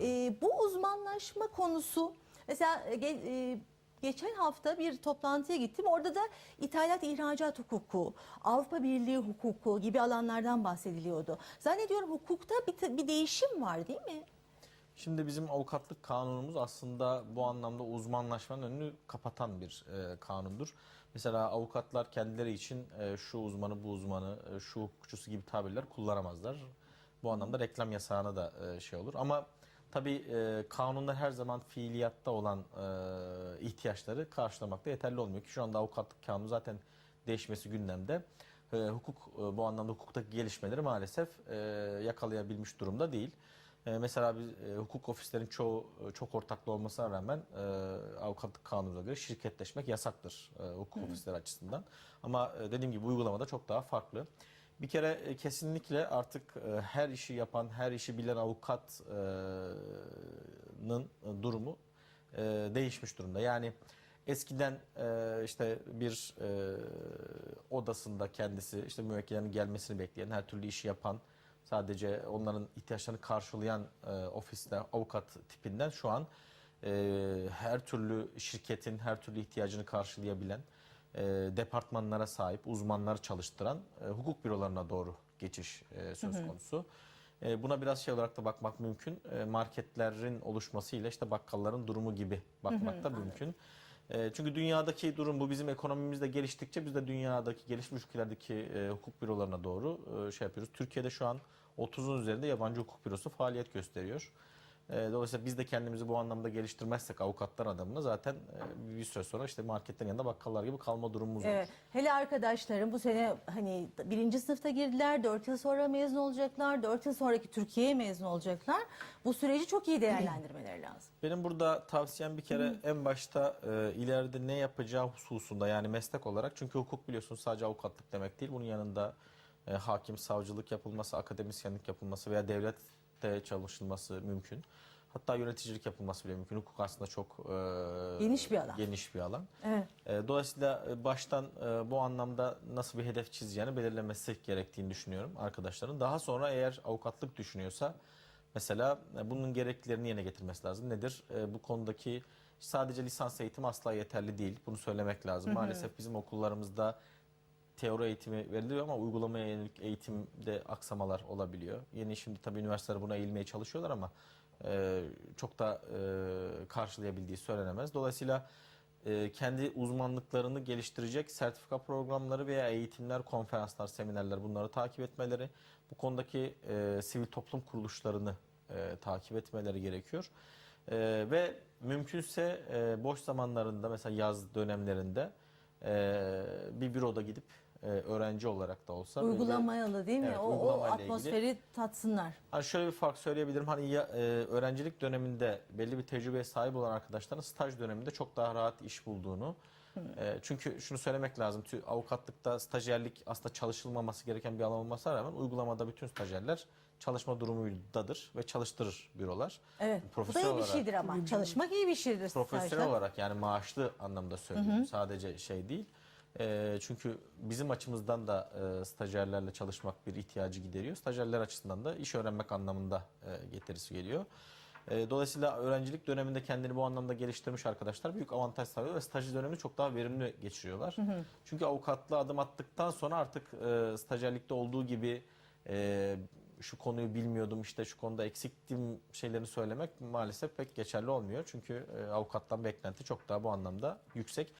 E, bu uzmanlaşma konusu mesela e, e, geçen hafta bir toplantıya gittim. Orada da ithalat ihracat hukuku, Avrupa Birliği hukuku gibi alanlardan bahsediliyordu. Zannediyorum hukukta bir, bir değişim var değil mi? Şimdi bizim avukatlık kanunumuz aslında bu anlamda uzmanlaşmanın önünü kapatan bir e, kanundur. Mesela avukatlar kendileri için e, şu uzmanı, bu uzmanı, e, şu hukukçusu gibi tabirler kullanamazlar. Bu anlamda reklam yasağına da e, şey olur. Ama tabii e, kanunlar her zaman fiiliyatta olan e, ihtiyaçları karşılamakta yeterli olmuyor ki şu anda avukatlık kanunu zaten değişmesi gündemde. E, hukuk e, bu anlamda hukuktaki gelişmeleri maalesef e, yakalayabilmiş durumda değil. E, mesela biz e, hukuk ofislerin çoğu e, çok ortaklı olmasına rağmen e, avukatlık kanununa göre şirketleşmek yasaktır e, hukuk ofisleri açısından. Ama e, dediğim gibi uygulamada çok daha farklı. Bir kere e, kesinlikle artık e, her işi yapan, her işi bilen avukatın e, durumu değişmiş durumda. Yani eskiden işte bir odasında kendisi işte müvekkillerin gelmesini bekleyen, her türlü işi yapan, sadece onların ihtiyaçlarını karşılayan ofiste avukat tipinden şu an her türlü şirketin her türlü ihtiyacını karşılayabilen e, departmanlara sahip uzmanları çalıştıran e, hukuk bürolarına doğru geçiş e, söz konusu. E, buna biraz şey olarak da bakmak mümkün. E, marketlerin oluşmasıyla işte bakkalların durumu gibi bakmak da mümkün. E, çünkü dünyadaki durum bu bizim ekonomimizde geliştikçe biz de dünyadaki gelişmiş ülkelerdeki e, hukuk bürolarına doğru e, şey yapıyoruz. Türkiye'de şu an 30'un üzerinde yabancı hukuk bürosu faaliyet gösteriyor. E, dolayısıyla biz de kendimizi bu anlamda geliştirmezsek avukatlar adamına zaten e, bir süre sonra işte marketlerin yanında bakkallar gibi kalma durumumuz olur. Evet. Hele arkadaşlarım bu sene hani birinci sınıfta girdiler, dört yıl sonra mezun olacaklar, dört yıl sonraki Türkiye'ye mezun olacaklar. Bu süreci çok iyi değerlendirmeleri lazım. Benim burada tavsiyem bir kere en başta e, ileride ne yapacağı hususunda yani meslek olarak çünkü hukuk biliyorsunuz sadece avukatlık demek değil. Bunun yanında e, hakim, savcılık yapılması, akademisyenlik yapılması veya devlette çalışılması mümkün. Hatta yöneticilik yapılması bile mümkün. Hukuk aslında çok e, Geniş bir alan. Geniş bir alan. Evet. E, Dolayısıyla e, baştan e, bu anlamda nasıl bir hedef çizeceğini belirlemesi gerektiğini düşünüyorum arkadaşların. Daha sonra eğer avukatlık düşünüyorsa mesela e, bunun gereklilerini yerine getirmesi lazım. Nedir? E, Bu konudaki sadece lisans eğitimi asla yeterli değil. Bunu söylemek lazım. Maalesef bizim okullarımızda teori eğitimi veriliyor ama uygulamaya yönelik eğitimde aksamalar olabiliyor. Yeni şimdi tabii üniversiteler buna eğilmeye çalışıyorlar ama e, çok da e, karşılayabildiği söylenemez. Dolayısıyla e, kendi uzmanlıklarını geliştirecek sertifika programları veya eğitimler, konferanslar, seminerler bunları takip etmeleri, bu konudaki e, sivil toplum kuruluşlarını e, takip etmeleri gerekiyor. E, ve mümkünse e, boş zamanlarında mesela yaz dönemlerinde e, bir büroda gidip öğrenci olarak da olsa Uygulamalı değil mi? Evet, o, o uygulamayla ilgili. atmosferi tatsınlar. Hani şöyle bir fark söyleyebilirim. Hani ya, e, öğrencilik döneminde belli bir tecrübeye sahip olan arkadaşların staj döneminde çok daha rahat iş bulduğunu. E, çünkü şunu söylemek lazım. tü- Avukatlıkta stajyerlik aslında çalışılmaması gereken bir alan olmasına rağmen uygulamada bütün stajyerler çalışma durumundadır ve çalıştırır bürolar. Evet. Bu da Profesyonel iyi bir olarak- şeydir ama. Çalışmak iyi bir şeydir. Profesyonel stajda. olarak yani maaşlı anlamda söylüyorum. Sadece şey değil. E, çünkü bizim açımızdan da e, stajyerlerle çalışmak bir ihtiyacı gideriyor. Stajyerler açısından da iş öğrenmek anlamında e, getirisi geliyor. E, dolayısıyla öğrencilik döneminde kendini bu anlamda geliştirmiş arkadaşlar büyük avantaj sağlıyor ve staj dönemini çok daha verimli geçiriyorlar. Çünkü avukatlığa adım attıktan sonra artık e, stajyerlikte olduğu gibi e, şu konuyu bilmiyordum işte şu konuda eksiktim şeylerini söylemek maalesef pek geçerli olmuyor. Çünkü e, avukattan beklenti çok daha bu anlamda yüksek.